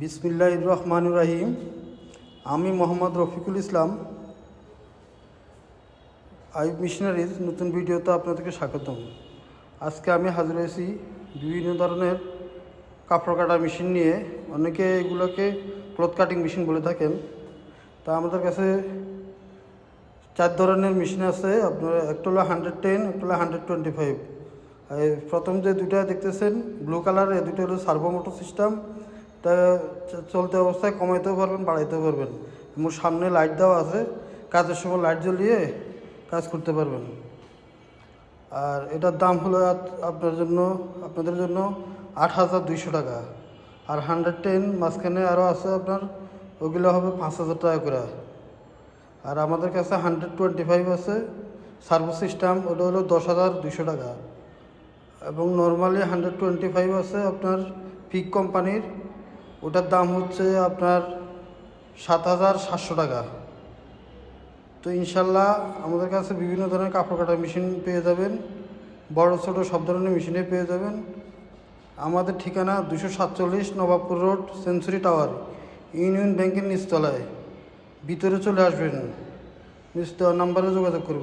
বিসমিল্লাহ রহমান রাহিম। আমি মোহাম্মদ রফিকুল ইসলাম। আইব মিশনারিজ নতুন ভিডিওতে আপনাদেরকে স্বাগতম। আজকে আমি হাজির হয়েছি বিভিন্ন ধরনের কাপড় কাটা মেশিন নিয়ে। অনেকে এগুলোকে ক্লথ কাটিং মেশিন বলে থাকেন। তা আমাদের কাছে চার ধরনের মেশিন আছে। আপনার একটা হলো হান্ড্রেড টেন, একটা হলো হান্ড্রেড টোয়েন্টি ফাইভ। প্রথম যে দুটা দেখতেছেন, ব্লু কালার, এই দুটো হলো সার্ভো মোটর সিস্টেম। তা চলতে অবস্থায় কমাইতেও পারবেন, বাড়াইতেও পারবেন। এবং সামনে লাইট দেওয়া আছে, কাজের সময় লাইট জ্বলিয়ে কাজ করতে পারবেন। আর এটার দাম হলো আপ- আপনার জন্য, আপনাদের জন্য আট হাজার দুইশো টাকা। আর হান্ড্রেড টেন মাঝখানে আরও আছে আপনার, ওগুলো হবে পাঁচ হাজার টাকা করে। আর আমাদের কাছে হান্ড্রেড টোয়েন্টি ফাইভ আছে সার্ভিস সিস্টেম ওটা হলো দশ হাজার দুইশো টাকা। এবং নর্মালি হান্ড্রেড টোয়েন্টি ফাইভ আছে আপনার পিক কোম্পানির ওটার দাম হচ্ছে আপনার সাত হাজার সাতশো টাকা। তো ইনশাল্লাহ আমাদের কাছে বিভিন্ন ধরনের কাপড় কাটার মেশিন পেয়ে যাবেন, বড় ছোট সব ধরনের মেশিনে পেয়ে যাবেন। আমাদের ঠিকানা দুশো সাতচল্লিশ Nawabpur road, century tower, union ব্যাংকের নিচতলায়। ভিতরে চলে আসবেন নিচতলা নাম্বারে যোগাযোগ করবেন।